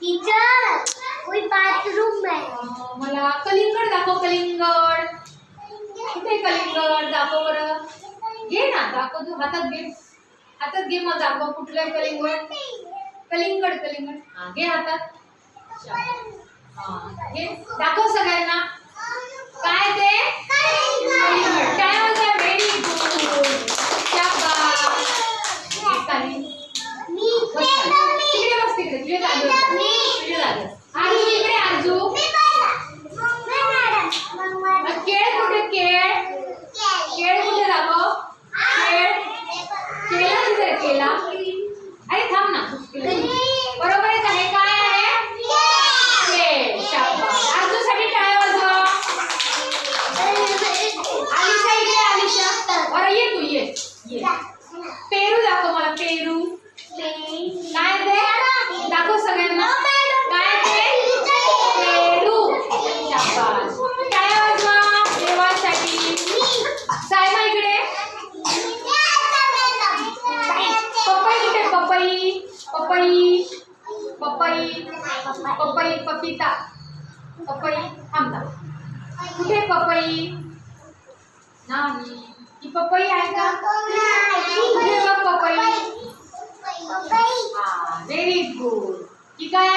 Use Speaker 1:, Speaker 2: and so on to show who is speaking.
Speaker 1: Teacher कोई bathroom में
Speaker 2: मला कलिंगड दाखव कलिंगड. कुठे कलिंगड? दाखव बरं. घे ना दाखव तू. हातात घे. हातात घे मग दाखव कुठलं आहे कलिंगड. कलिंगड कलिंगड. हा घे हातात. हा घे. दाखव सगळ्यांना. काय ते? कलिंगड. काय म्हणता व्हेरी गुड शाबास.
Speaker 1: मी.
Speaker 2: तिकडे बस तिकडे. तुझ्या जागेवर तुझ्या जागेवर आरज़ू इकडे आरज़ू मग केळ कुठे केळ केळ कुठे दाखव केळ केला कुठे रे केला अरे थांब ना बरोबर आहे का हे काय आहे केळ शाबास आरजूसाठी टाळ्या वाजवा आलिशा बरं ये तू ये ये। पेरू दाखव मला पेरू। काय ते दाखव सगळ्यांना। काय ते पेरू। शाबास। टाळ्या वाजवा देवासाठी सायमा इकडे। पपई कुठे? पपई पपई पपई पपई पपिता। पपई थांबता कुठे पपई? नाही पपई। आहे का पपई। व्हेरी गुड की काय